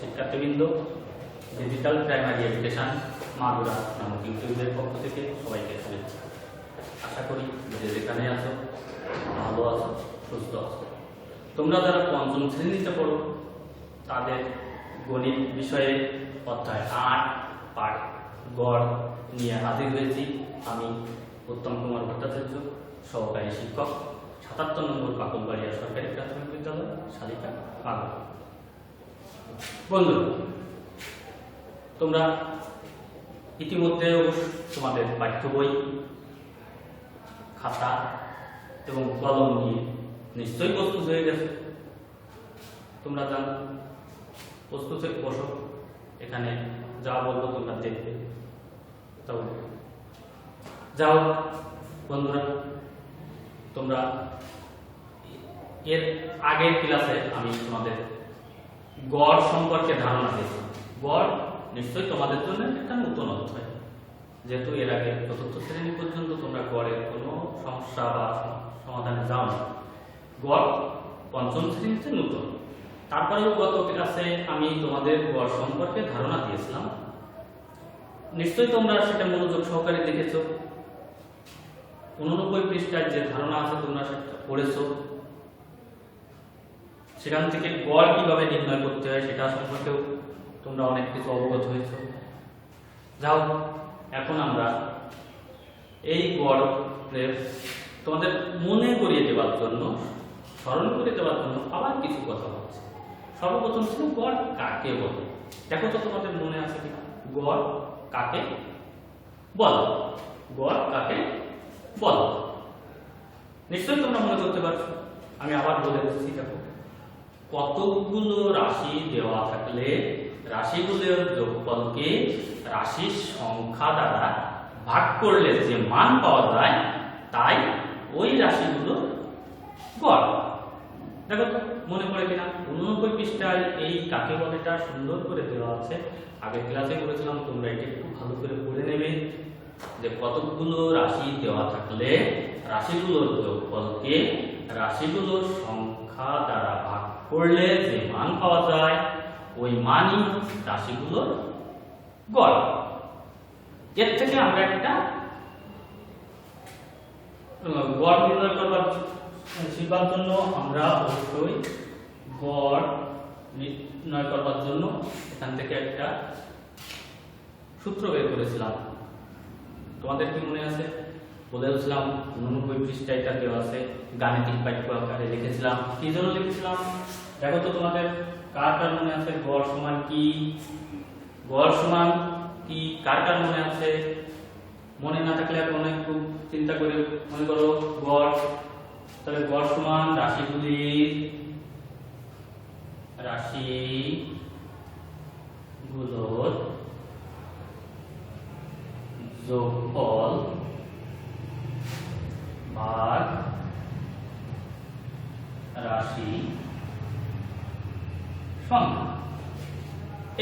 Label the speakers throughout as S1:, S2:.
S1: শিক্ষার্থীবৃন্দ digital primary education Magura নামক ইউটিউবের পক্ষ থেকে সবাইকে শুভেচ্ছা। আশা করি যে যেখানে আছো, ভালো আছো, সুস্থ আছো। তোমরা যারা পঞ্চম শ্রেণীতে পড়ো, তাদের গণিত বিষয়ে অধ্যায় আট, পাঠ গড় নিয়ে হাজির হয়েছি আমি উত্তম কুমার ভট্টাচার্য, সহকারী শিক্ষক, সাতাত্তর নম্বর কাকলবাড়িয়া সরকারি প্রাথমিক বিদ্যালয়, শালিকা, মাগুরা। বন্ধুরা, তোমরা ইতিমধ্যেও তোমাদের পাঠ্য বই, খাতা এবং কলম নিয়ে নিশ্চয়ই প্রস্তুত হয়ে গেছে। তোমরা জান প্রস্তুত হয়ে বসো, এখানে যা বলব তোমরা দেখবে। তবে যাও বন্ধুরা, তোমরা এর আগের ক্লাসে আমি তোমাদের গড় সম্পর্কে ধারণা দিয়েছি। গড় নিশ্চয়ই তোমাদের জন্য একটা নতুন অধ্যায়। যেহেতু এর আগে চতুর্থ শ্রেণি পর্যন্ত তোমরা গড়ের কোনো সমস্যা বা সমাধানে যাও না গড় পঞ্চম শ্রেণীতে নতুন। তারপরেও গত ক্লাসে আমি তোমাদের গড় সম্পর্কে ধারণা দিয়েছিলাম। নিশ্চয়ই তোমরা সেটা মনোযোগ সহকারে দেখেছ। উননব্বই পৃষ্ঠার যে ধারণা আছে তোমরা সেটা পড়েছো। সেখান থেকে গড় কীভাবে নির্ণয় করতে হয় সেটা সম্পর্কেও তোমরা অনেক কিছু অবগত হয়েছ। যাও, এখন আমরা এই গড়ের তোমাদের মনে করিয়ে দেওয়ার জন্য, স্মরণ করে দেওয়ার জন্য আবার কিছু কথা হচ্ছে সর্বপ্রথম ছিল গড় কাকে বলে? দেখো তো তোমাদের মনে আছে কি গড় কাকে বল? গড় কাকে বল? নিশ্চয়ই তোমরা মনে করতে পারছ। আমি আবার বলে দিচ্ছি, দেখো। কতগুলো রাশি দেওয়া থাকলে রাশিগুলোর যোগফলকে রাশির সংখ্যা দ্বারা ভাগ করলে যে মান পাওয়া যায়, তাই ওই রাশিগুলো গড়। দেখো মনে পড়ে কিনা? উননব্বই পৃষ্ঠায় এই কাকে বলেটা সুন্দর করে দেওয়া আছে। আগের ক্লাসে বলেছিলাম, তোমরা এটা একটু ভালো করে পড়ে নেবে যে কতগুলো রাশি দেওয়া থাকলে রাশিগুলোর যোগফলকে রাশিগুলোর সংখ্যা দ্বারা করলে যে মান পাওয়া যায়, ওই মানই রাশিগুলোর গড়। এর থেকে আমরা একটা গড় নির্ণয় করবার শিখবার জন্য আমরা অবশ্যই গড় নির্ণয় করবার জন্য এখান থেকে একটা সূত্র বের করেছিলাম। তোমাদের কি মনে আছে? বলেছিলাম উননব্বই পৃষ্ঠা এটা দেওয়া আছে, গাণিতিক বাক্য আকারে লিখেছিলাম। কি জন্য লিখেছিলাম? দেখো তো তোমাদের কার কার মনে আছে গড় সমান কি? গড় সমান কি? কারটার কার মনে আছে? মনে না থাকলে এখন একটু চিন্তা করে মনে করো গড়। তাহলে গড় সমান রাশিগুলির রাশি গুলোর যোগফল ভাগ রাশি সংখ্যা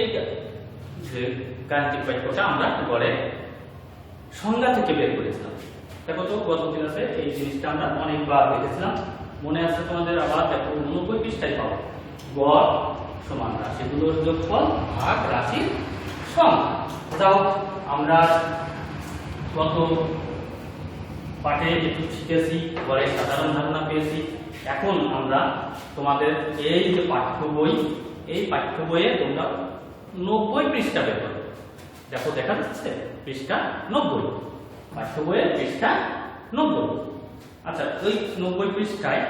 S1: এইটা যে গাণিতিক বাক্যটা আমরা গড়ে সংজ্ঞা থেকে বের করেছিলাম। দেখো তো, গত ক্লাসে এই জিনিসটা আমরা অনেকবার দেখেছিলাম। মনে আছে তোমাদের আবার? দেখো, উননব্বই পৃষ্ঠায় পাবো গড় সমান রাশিগুলোর যোগফল ভাগ রাশির সংখ্যা যাও, আমরা গত পাঠে একটু শিখেছি পরে সাধারণ ধারণা পেয়েছি। এখন আমরা তোমাদের এই যে পাঠ্য বই, এই পাঠ্য বইয়ে তোমরা নব্বই পৃষ্ঠা বের করো। দেখো, দেখা যাচ্ছে পৃষ্ঠা নব্বই। পাঠ্য বইয়ের পৃষ্ঠা নব্বই। আচ্ছা ওই নব্বই পৃষ্ঠায়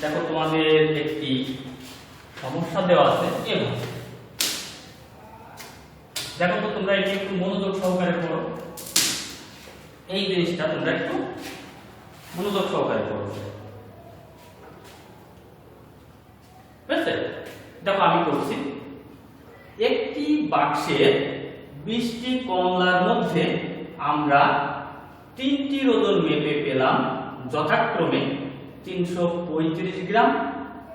S1: দেখো, তোমাদের একটি সমস্যা দেওয়া আছে এভাবে দেখো তো, তোমরা এটি একটু মনোযোগ সহকারে করো এই জিনিসটা তোমরা একটু মনোযোগ সহকারে বুঝছে দেখো, আমি করছি। একটি বাক্সের বিশটি কমলার মধ্যে আমরা তিনটি ওজন মেপে পেলাম, যথাক্রমে তিনশো পঁয়ত্রিশ গ্রাম,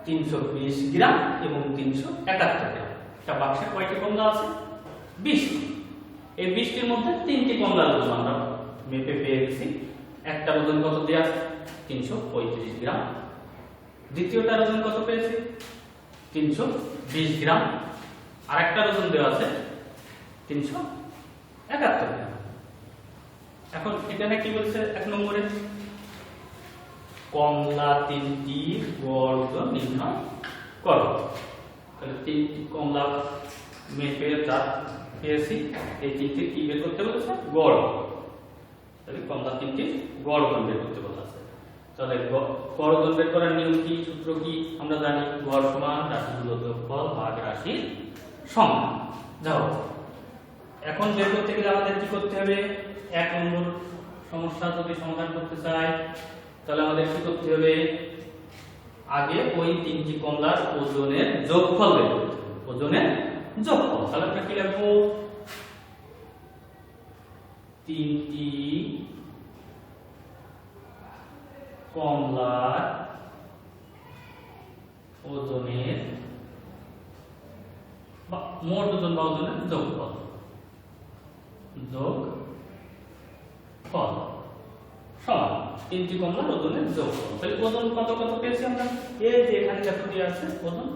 S1: তিনশো বিশ গ্রাম এবং তিনশো একাত্তর গ্রাম। একটা বাক্সে কয়টি কমলা আছে? বিশটি এই বিশটির মধ্যে তিনটি কমলার ওজন আমরা মেপে পেয়ে গেছি। একটা ওজন কত দেওয়া আছে? তিনশো পঁয়ত্রিশ গ্রাম। দ্বিতীয়টার ওজন কত পেয়েছি? তিনশো বিশ গ্রাম। আর আরেকটা ওজন দেওয়া আছে? তিনশো? একাত্তর এখন এখানে কি বলছে এক নম্বরে? কমলা তিনটি গড় ওজন নির্ণয় করো। তাহলে তিনটি কমলা মেপে যা পেয়েছি, এই তিনটি কি বের করতে বলেছে? গড় তাহলে কমলা তিনটি গড় ওজন বের করতে বলা আছে। তাহলে গড় ওজন বের করার নিয়ম কি, সূত্র কি? আমরা জানি গড় সমান রাশিগুলো যোগফল ভাগ রাশির সমান। যাও এখন বের করতে গেলে আমাদের কি করতে হবে? এক নম্বর সমস্যা যদি সমাধান করতে চাই তাহলে আমাদের কি করতে হবে? আগে ওই তিনটি কমলার ওজনের যোগফল বের করতে হবে। ওজনের যোগফল। তাহলে আমরা কি লিখব তিনটি কমলার ওজনের মোট ওজন বা ওজনের যোগফল। যোগ ফল। সমান তিনটি কমলার ওজনের যোগফল তাহলে ওজন কত কত পেয়েছি আমরা? এই যে এখানে দিয়ে আছে, ওজন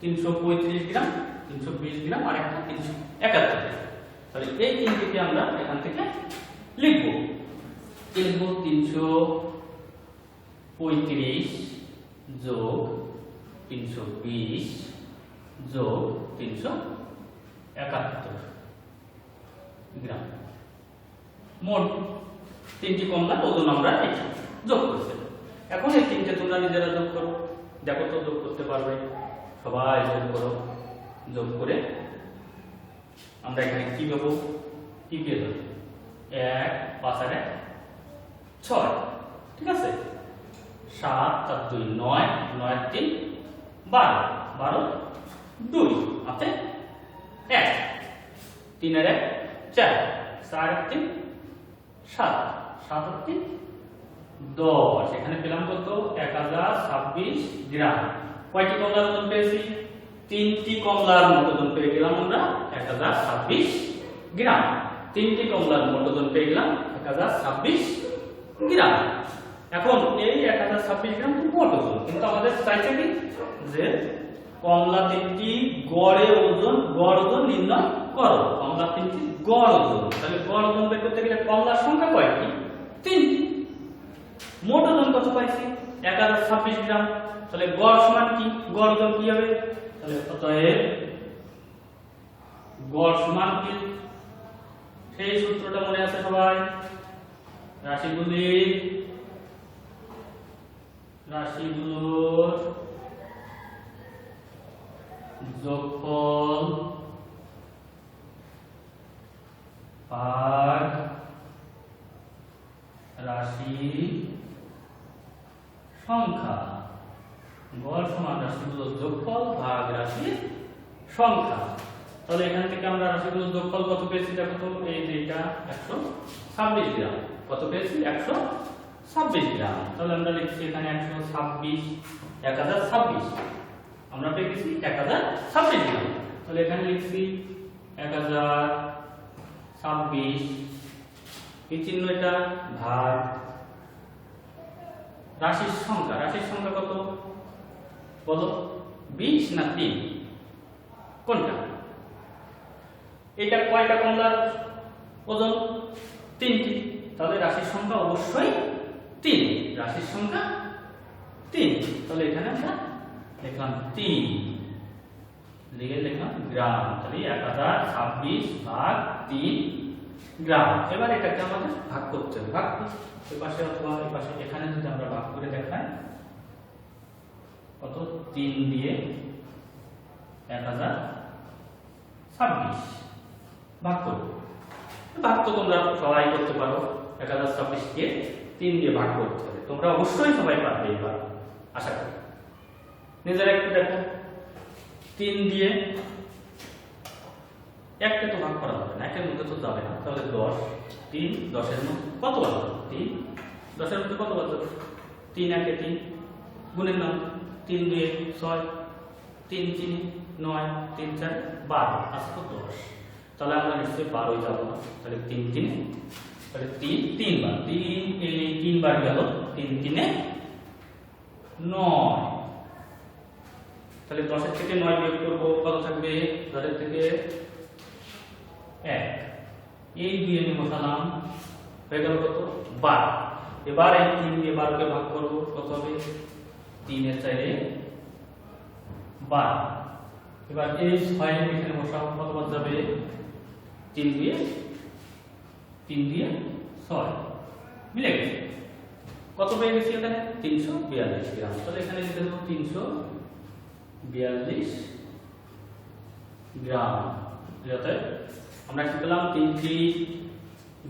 S1: তিনশো পঁয়ত্রিশ গ্রাম, তিনশো বিশ গ্রাম, আর একটা তিনশো একাত্তর তাহলে এই তিনটিকে আমরা এখান থেকে লিখব। লিখব তিনশো পঁয়ত্রিশ যোগ তিনশো বিশ যোগ তিনশো একাত্তর। গ্রাম। মোট তিনটি কমলা ওজন আমরা যোগ করছি এখন এই তিনটে তোমরা নিজেরা যোগ করো। দেখো তো যোগ করতে পারবে। সবাই যোগ করো। যোগ করে আমরা এখানে কি পাবো? কি পেয়ে যাব? এক, পাঁচ আর এক, ছয়। ঠিক আছে? সাত চার দুই, নয় নয়, তিন, বারো। বারো, দুই। হাতে এক। তিনের এক চার চার এক তিন সাত সাত তিন দশ। এখানে পেলাম কত? এক হাজার ছাব্বিশ গ্রাম। কয়টি কমলার ওজন পেয়েছি? তিনটি কমলার ওজন পেয়ে গেলাম আমরা এক হাজার ছাব্বিশ গ্রাম। তিনটি কমলার ওজন পেয়ে গেলাম এক হাজার ছাব্বিশ গ্রাম। এখন এই এক হাজার ছাব্বিশ গ্রাম মোট ওজন কিন্তু আমাদের চাইছে কি? যে কমলা তিনটি গড়ে ওজন, গড় ওজন নির্ণয় করো, কমলা তিনটি গড় ওজন তাহলে গড় ওজন বের করতে গেলে কমলার সংখ্যা কয়টি তিনটি মোট ওজন কত পাইছি? এক হাজার ছাব্বিশ গ্রাম। তাহলে গড় সমান কি? গড় ওজন কি হবে? তাহলে অতএব গড় সমান কি? সেই সূত্রটা মনে আছে সবাই? রাশিগুলি রাশিগুলোর যোগফল ভাগ রাশি, সংখ্যা। গড় সমান রাশিগুলোর যোগফল ভাগ রাশির সংখ্যা। তাহলে এখান থেকে আমরা রাশিগুলোর যোগফল কত পেয়েছি? দেখো তো, এই যে এটা একশো ছাব্বিশ গ্রাম। কত পেয়েছি? একশো ছাব্বিশ গ্রাম। তাহলে আমরা লিখছি এখানে একশো ছাব্বিশ, এক হাজার ছাব্বিশ। আমরা পেয়ে গেছি এক হাজার ছাব্বিশ গ্রাম। তাহলে এখানে লিখছি এক হাজার ছাব্বিশ। এই চিহ্ন এটা ভাগ। রাশির সংখ্যা রাশির সংখ্যা কত? বলো, বিশ না তিন? কোনটা? এটা কয়টা কমলার ওজন তিনটি। তাহলে রাশির সংখ্যা অবশ্যই তিন। রাশির সংখ্যা তিন। তাহলে এখানে আমরা লিখলাম তিন। লিখে লিখলাম গ্রাম, তাহলে এক হাজার ছাব্বিশ ভাগ তিন গ্রাম। এবার এটাকে আমাদের ভাগ করতে হবে। ভাগ কি? এ পাশে অথবা পাশে, এখানে যদি আমরা ভাগ করে দেখাই, কত? তিন দিয়ে এক হাজার ছাব্বিশ। ভাগ করব। ভাগ তো তোমরা সবাই করতে পারো। এক হাজার ছাব্বিশকে তিন দিয়ে ভাগ করতে হবে। তোমরা অবশ্যই সবাই পারবে এবার। আশা করি। নিজেরা একটু দেখো। তিন দিয়ে একটা তো ভাগ করা যাবে না, একের মধ্যে তো যাবে না। তাহলে দশ, তিন, দশের মধ্যে কত বার? তিন, দশের মধ্যে কত বার তিন একে তিন, গুণের নাম তিন দুয়ে ছয়, তিন তিন নয়, তিন চার বারো, আজকে দশ। তাহলে আমরা নিশ্চয়ই বারোই যাব না। তাহলে তিন তিন, তাহলে তিন, তিনবার তিন তিনবার গেল, তিন তিনে নয়। তাহলে দশের থেকে নয় বিয়োগ করব, কত থাকবে? দশের থেকে এক। এই দুই আমি বসালাম, হয়ে গেল কত? বারো। এবার এই তিন দিয়ে বারোকে ভাগ করব, কত হবে? তিনের চাইলে বারো। এবার এই ছয় এখানে বসাবো, কত বাদ যাবে? তিন দিয়ে তিন দিয়ে ছয়। মিলে গেছে। কত পেয়ে গেছি এখানে? তিনশো বিয়াল্লিশ গ্রাম। তাহলে এখানে তিনশো বিয়াল্লিশ গ্রাম। যাতে আমরা কি পেলাম? তিনটি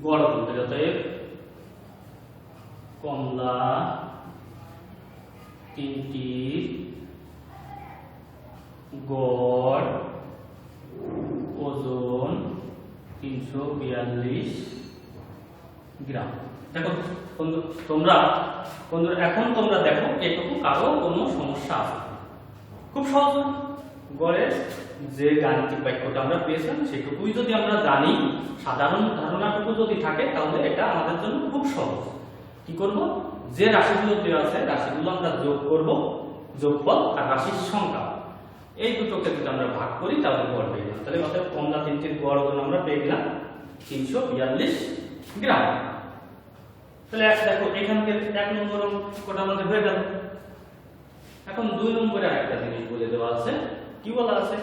S1: গড় বলতে যাতে কমলা তিনটি গড় ওজন তিনশো বিয়াল্লিশ গ্রাম। দেখো তোমরা, বন্ধুরা, এখন তোমরা দেখো এটুকু কারও কোনো সমস্যা আছে। খুব সহজ? গড়ের যে গাণিতিক বাক্যটা আমরা পেয়েছিলাম সেটুকুই যদি আমরা জানি, সাধারণ ধারণাটুকু যদি থাকে, তাহলে এটা আমাদের জন্য খুব সহজ। কি করব? যে রাশিগুলো দেওয়া আছে, রাশিগুলো আমরা যোগ করব, যোগফল আর রাশির সংখ্যা। এই দুটোকে যদি আমরা ভাগ করি, তাহলে গড় পেয়ে গেলাম তাহলে অর্থাৎ কমলা তিনটির গড় ওজন আমরা পেয়ে গেলাম তিনশো বিয়াল্লিশ গ্রাম। তাহলে দেখো এখান থেকে এক নম্বর অঙ্কটা আমাদের হয়ে গেল। এখন দুই নম্বরে আরেকটা জিনিস বলে দেওয়া আছে। কি বলা আছে?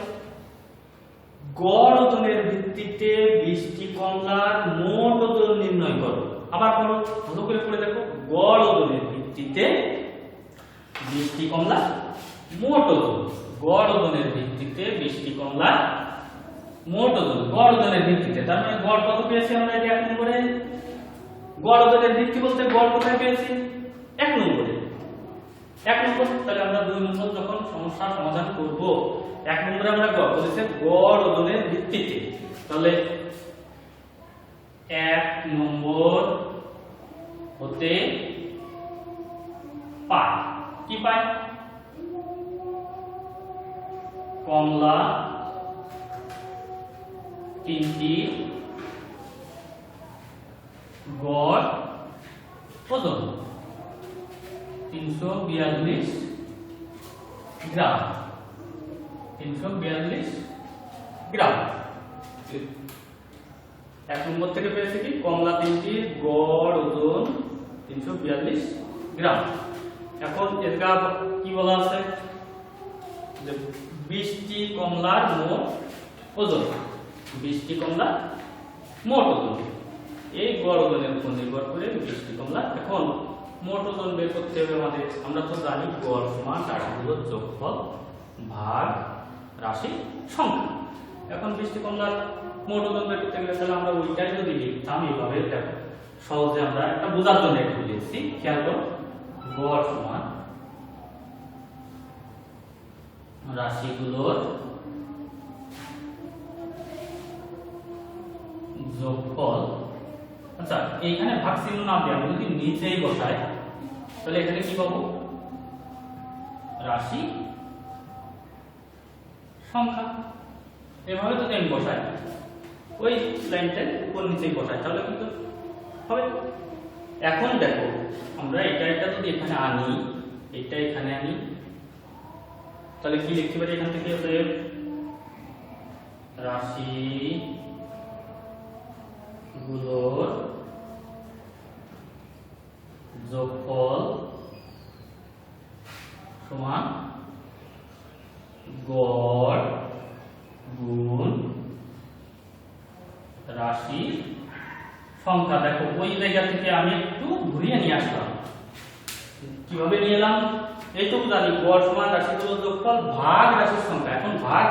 S1: গড় ওজনের ভিত্তিতে বৃষ্টি কমলার মোট ওজন নির্ণয় করো। আবার করো ভালো করে পড়ে দেখো। গড় ওজনের ভিত্তিতে বৃষ্টি কমলা মোট ওজন গড় ওজনের ভিত্তিতে বৃষ্টি কমলা মোট ওজন গড় ওজনের ভিত্তিতে। তার মানে গড় কত পেয়েছি আমরা এক নম্বরে? গড় ওজনের ভিত্তি বলতে গড় কোথায় পেয়েছি? এক নম্বরে। এক নম্বর তাহলে আমরা দুই নম্বর যখন সমস্যার সমাধান করব, এক নম্বরে আমরা গড় বলেছে গড় ওজনের ভিত্তিতে। তাহলে এক নম্বর হতে পায় কি পায় কমলা তিনটি গড় ওজন। তিনশো বিয়াল্লিশ গ্রাম। তিনশো বিয়াল্লিশ গ্রাম। এক নম্বর থেকে পেয়েছে কি? কমলা তিনটি, গড়, ওজন তিনশো বিয়াল্লিশ গ্রাম। এখন এর কি বলা আছে? যে বৃষ্টি কমলার মোট ওজন। বৃষ্টি কমলার মোট ওজন। এই গড় ওজনের উপর নির্ভর করে বৃষ্টি কমলা এখন মোট ওজন বের করতে হবে আমাদের আমরা তো জানি গড় সমান রাশিগুলোর যোগফল ভাগ রাশি সংখ্যা। এখন বৃষ্টি কমলার মোট ওজন বের করতে গেলে তাহলে আমরা ওইটাই যদি লিখতাম এইভাবে দেখো। সহজে আমরা একটা বোঝার জন্য একটু লিখছি খেয়াল করো, গড় সমান রাশিগুলোর যোগফল আচ্ছা এইখানে ভাগ চিহ্ন না দিয়ে আমি যদি নিচেই বসাই তাহলে এখানে কি পাবো? রাশি সংখ্যা। এভাবে যদি আমি বসাই, ওই লাইনটা উপর নিচেই বসাই, তাহলে কিন্তু হবে। এখন দেখো, আমরা এটা এটা যদি এখানে আনি, এটা এখানে আনি, তাহলে কি লিখতে পারি এখান থেকে? রাশি গুলোর যোগফল সমান গড় গুণ রাশি সংখ্যা। দেখো, ওই জায়গা থেকে আমি একটু ঘুরিয়ে নিয়ে আসলাম। কীভাবে নিয়ে এলাম? এইটুকু জানি, গড় সমান রাশিগুলোর যোগফল ভাগ রাশির সংখ্যা। এখন ভাগ,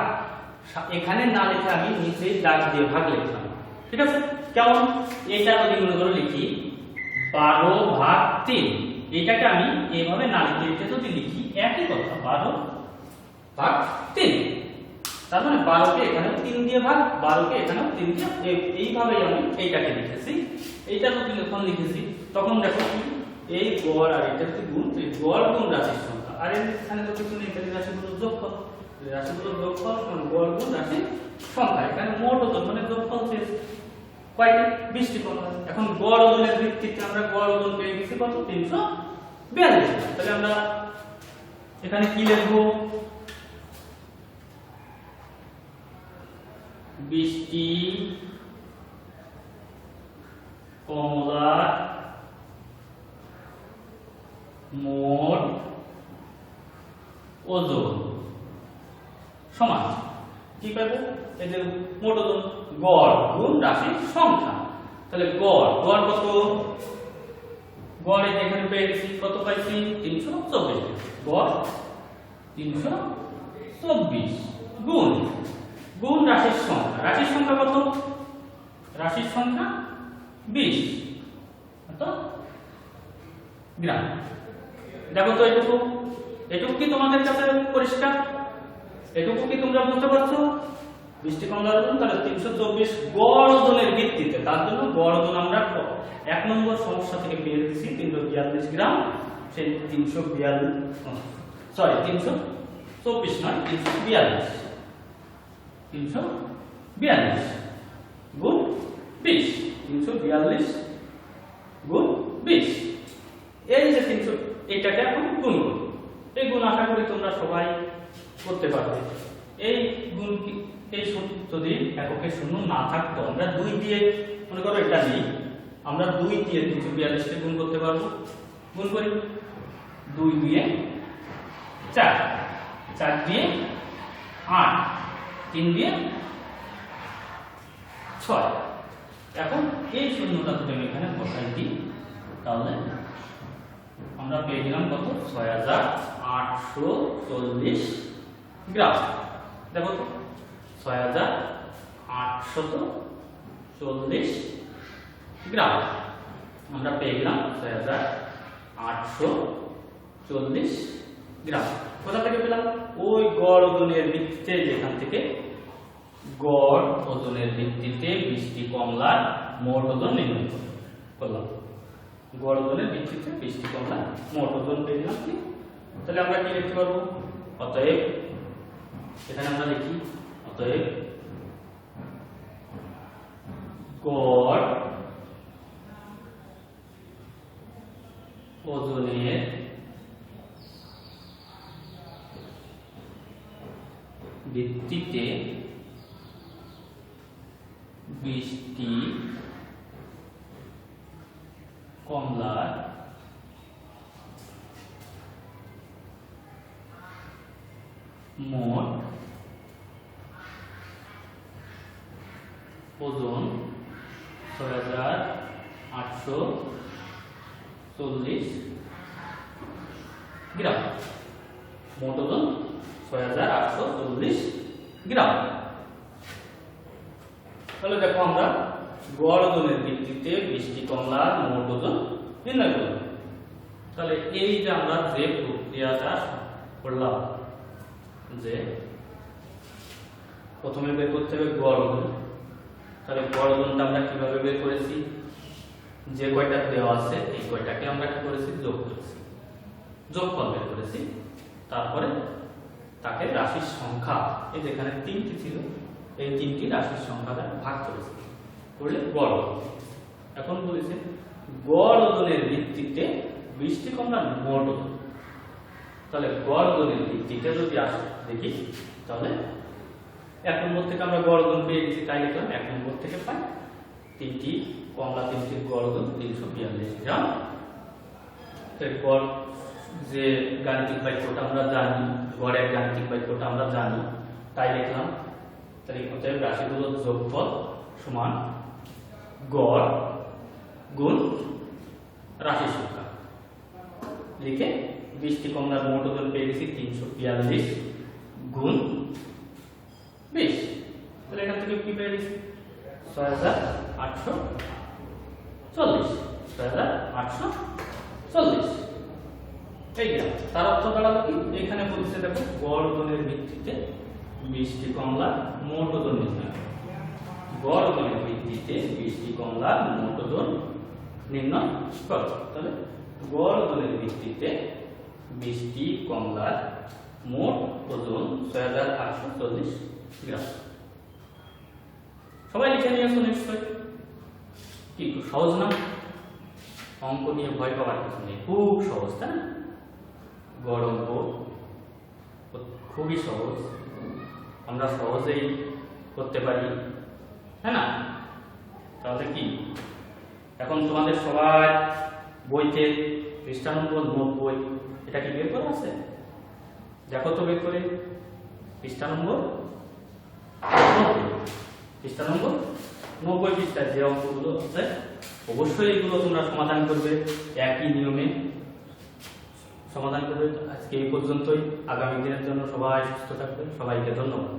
S1: এখানে না লিখে আমি নিচে দাগ দিয়ে ভাগ লিখলাম। ঠিক আছে? কেমন? এটা যদি মনে করে লিখি, বারো ভাগ তিন। এটাকে আমি এইভাবে না যদি লিখি, একই কথা, বারো ভাগ তিন। তার মানে বারোকে এখানেও তিন দিয়ে ভাগ, বারোকে এখানেও তিন দিয়ে এই- এইভাবেই আমি এইটাকে লিখেছি। এইটা যদি যখন লিখেছি, তখন দেখো এই গড় আর এটা হচ্ছে গুণ গড় গুণ রাশির সংখ্যা। আর এখানে তো কিছু নেই, এখানে রাশিগুলোর যোগফল। রাশিগুলোর যোগফল গড় গুণ রাশির সংখ্যা। এখানে মোট ওজন মানে যোগফল শেষ। কয়টি বিশটি কণা এখন গড় ওজনের ভিত্তিতে আমরা গড় ওজন পেয়ে গেছি কত? তিনশো বিয়াল্লিশ তাহলে আমরা এখানে কি লিখব? বৃষ্টি কমলার মোট ওজন সমান। কি পাবো? এদের মোট ওজন। গড় গুণ রাশির সংখ্যা। তাহলে গড় গড় কত? গড় এই যে এখানে পেয়ে কত পাইছি? তিনশো চব্বিশ। গড় তিনশো চব্বিশ। গুণ। গুণ রাশির সংখ্যা। রাশির সংখ্যা কত? রাশির সংখ্যা বিশ। গ্রাম। দেখো তো এটুকু। এটুকু কি তোমাদের কাছে পরিষ্কার? এটুকু কি তোমরা বুঝতে পারছ? বৃষ্টি কমলার ওজন তাহলে তিনশো চব্বিশ গড় ওজনের ভিত্তিতে, তার জন্য গড় ওজন আমরা এক নম্বর সমস্যা থেকে পেয়ে দিচ্ছি তিনশো বিয়াল্লিশ গ্রাম, সেই তিনশো বিয়াল্লিশ সরি তিনশো চব্বিশ নয়, তিনশো বিয়াল্লিশ। তিনশো বিয়াল্লিশ গুণ বিশ, তিনশো বিয়াল্লিশ গুণ বিশ। এই যে তিনশো, এটাকে এখন গুণ এই গুণ আশা করি তোমরা সবাই করতে পারবে। এই গুণ কি এই শূন্য যদি এককে শূন্য না থাকতো, আমরা দুই দিয়ে, মনে করো এটা নেই, আমরা দুই দিয়ে তিনশো বিয়াল্লিশকে গুণ করতে পারব। গুণ করি। দুই দিয়ে চার। চার দিয়ে আট। তিন দিয়ে ছয়। এখন এই শূন্যটা যদি আমি এখানে বসাই দিই, তাহলে আমরা পেয়ে গেলাম কত? ছয় হাজার আটশো চল্লিশ গ্রাম। দেখো তো। ছয় হাজার আটশত চল্লিশ গ্রাম। আমরা পেয়ে ছয় হাজার আটশো চল্লিশ গ্রাম। কোথা থেকে পেলাম? ওই গড় ওজনের ভিত্তিতে যেখান থেকে গড় ওজনের ভিত্তিতে বৃষ্টি কমলার মোট ওজন নির্ণয় করলাম। গড় ওজনের ভিত্তিতে বৃষ্টি কমলার মোট ওজন পেয়ে তাহলে আমরা কি লিখতে পারব? অতএব এখানে আমরা লিখি অতএব গড় ওজনের ভিত্তিতে বৃষ্টি কমলার মোট ওজন ছয় হাজার আটশো চল্লিশ গ্রাম মোট ওজন ছয় হাজার আটশো চল্লিশ গ্রাম। তাহলে দেখো আমরা গড় ওজনের ভিত্তিতে বৃষ্টি কমলার মোট ওজন নির্ণয় করব তাহলে এই যে আমরা যে প্রক্রিয়াটা করলাম, যে প্রথমে বের করতে হবে গড় ওজন তাহলে গড় ওজনটা আমরা কীভাবে বের করেছি? যে কয়টা দেওয়া আছে, এই কয়টাকে আমরা কি করেছি? যোগ করেছি। যোগফল বের করেছি। তারপরে তাকে রাশির সংখ্যা, এই যেখানে তিনটি ছিল, এই তিনটি রাশির সংখ্যা দ্বারা ভাগ করেছে। করলে গড়। এখন বলেছে, গড় ওজনের ভিত্তিতে বৃষ্টি কমলার মোট ওজন তাহলে গড় ওজনের ভিত্তিতে যদি আসে, দেখি, তাহলে এক নম্বর থেকে আমরা গড় ওজন পেয়ে গেছি, তাই লিখলাম এক নম্বর থেকে পাই তিনটি কমলা তিনটির গড় ওজন তিনশো বিয়াল্লিশ গ্রাম তো গড় যে গাণিতিক বাক্যটা আমরা জানি গড়ের গাণিতিক বাক্যটা আমরা জানি, তাই লিখলাম। তাহলে অতএব রাশিগুলোর যোগফল সমান গড় গুণ রাশির সংখ্যা লিখে বৃষ্টি কমলার মোট ওজন পেয়ে গেছি তিনশো বিয়াল্লিশ গুণ বিশ। তাহলে এখান থেকে কি পেয়ে গেছি? ছয় হাজার আটশো চল্লিশ। ছয় হাজার আটশো চল্লিশ। এই গ্রাম তার অর্থ দাঁড়াল কি? এখানে বলছে দেখো গড় ওজনের ভিত্তিতে বৃষ্টি কমলার মোট ওজন নির্ণয়। গড় ওজনের ভিত্তিতে বৃষ্টি কমলার মোট ওজন নির্ণয় করো তাহলে গড় ওজনের ভিত্তিতে বৃষ্টি কমলার মোট ওজন ছয় হাজার আটশো চল্লিশ গ্রাম। সবাই লিখে নিয়েছো নিশ্চয়। কি সহজ না? অঙ্ক নিয়ে ভয় পাওয়ার কিছু নেই। খুব সহজ, তাই না? গড় অঙ্ক খুবই সহজ। আমরা সহজেই করতে পারি হ্যাঁ না? তাহলে কি? এখন তোমাদের সবার বইতে পৃষ্ঠা নম্বর নব্বই, এটা কি বের করা আছে? দেখো তো বের করে। পৃষ্ঠা নম্বর। পৃষ্ঠা নম্বর নব্বই পৃষ্ঠা যে অঙ্কগুলো আছে, অবশ্যই এগুলো তোমরা সমাধান করবে একই নিয়মে। সমাধান করবে আজকে এই পর্যন্তই। আগামী দিনের জন্য সবাই সুস্থ থাকবে সবাইকে ধন্যবাদ।